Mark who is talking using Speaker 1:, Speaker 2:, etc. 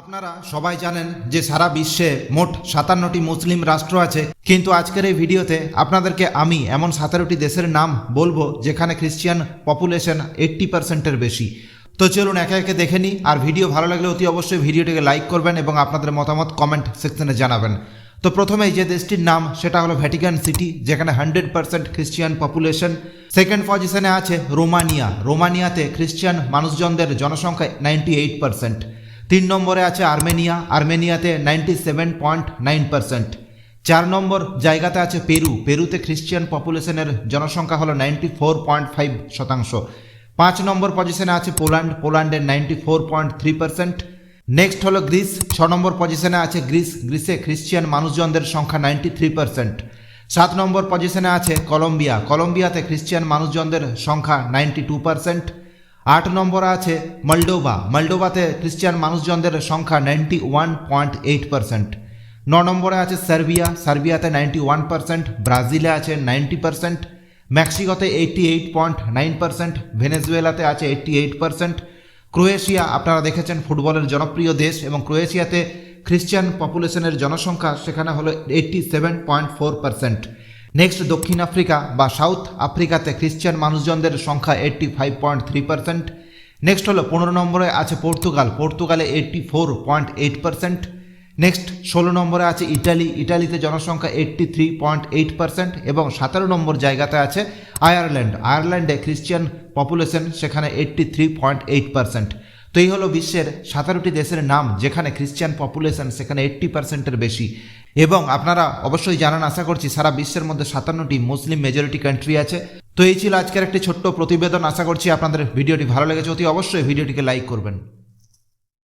Speaker 1: আপনারা সবাই জানেন যে সারা বিশ্বে মোট সাতান্নটি মুসলিম রাষ্ট্র আছে। কিন্তু আজকের এই ভিডিওতে আপনাদেরকে আমি এমন সতেরোটি দেশের নাম বলব যেখানে খ্রিস্টিয়ান পপুলেশন এইট্টি পার্সেন্টের বেশি। তো চলুন একে একে দেখে নিই, আর ভিডিও ভালো লাগলে অতি অবশ্যই ভিডিওটিকে লাইক করবেন এবং আপনাদের মতামত কমেন্ট সেকশনে জানাবেন। তো প্রথমেই যে দেশটির নাম, সেটা হলো ভ্যাটিকান সিটি, যেখানে hundred percent Christian population. Second পজিশনে আছে রোমানিয়া। রোমানিয়াতে খ্রিস্টিয়ান মানুষজনদের জনসংখ্যা নাইনটি এইট পার্সেন্ট। তিন নম্বরে আছে Armenia, আর্মেনিয়াতে ninety seven point nine percent চার নম্বর জায়গাতে আছে পেরু, পেরুতে খ্রিস্টিয়ান পপুলেশনের জনসংখ্যা হলো নাইনটি ফোর পয়েন্ট ফাইভ শতাংশ। পাঁচ নম্বর পজিশনে আছে পোল্যান্ড পোল্যান্ডের ninety four point three percent next হলো গ্রিস, ছ নম্বর পজিশনে আছে গ্রিস, গ্রিসে খ্রিস্টিয়ান মানুষজনদের সংখ্যা নাইনটি থ্রি পার্সেন্ট সাত নম্বর পজিশনে আছে কলম্বিয়া, কলম্বিয়াতে খ্রিস্টিয়ান মানুষজনদের সংখ্যা নাইনটি টু পার্সেন্ট আট নম্বরে আছে মলডোভা। মলডোভাতে খ্রিস্টিয়ান মানুষজনদের সংখ্যা ninety one point eight percent ন নম্বরে আছে সার্বিয়া। সার্বিয়াতে নাইনটি ওয়ান পার্সেন্ট ব্রাজিলে আছে নাইনটি পার্সেন্ট মেক্সিকোতে eighty eight point nine percent ভেনেজুয়েলাতে আছে এইটটি এইট পার্সেন্ট ক্রোয়েশিয়া, আপনারা দেখেছেন ফুটবলের জনপ্রিয় দেশ এবং ক্রোয়েশিয়াতে খ্রিস্টান পপুলেশনের জনসংখ্যা সেখানে হলো eighty seven point four percent next দক্ষিণ আফ্রিকা বা সাউথ আফ্রিকাতে খ্রিস্টান মানুষজনদের সংখ্যা eighty five point three percent next হলো পনেরো নম্বরে আছে পর্তুগাল। পর্তুগালে eighty four point eight percent next ষোলো নম্বরে আছে ইটালি। ইটালিতে জনসংখ্যা eighty three point eight percent এবং সতেরো নম্বর জায়গাতে আছে আয়ারল্যান্ড। আয়ারল্যান্ডে খ্রিস্টিয়ান পপুলেশন সেখানে eighty three point eight percent তো এই হলো বিশ্বের সাতারোটি দেশের নাম যেখানে খ্রিস্টান পপুলেশন সেখানে এইট্টি পার্সেন্টের বেশি। এবং আপনারা অবশ্যই জানান, আশা করছি সারা বিশ্বের মধ্যে সাতান্নটি মুসলিম মেজরিটি কান্ট্রি আছে। তো এই ছিল আজকের একটি ছোট্ট প্রতিবেদন। আশা করছি আপনাদের ভিডিওটি ভালো লেগেছে। অতি অবশ্যই ভিডিওটিকে লাইক করবেন।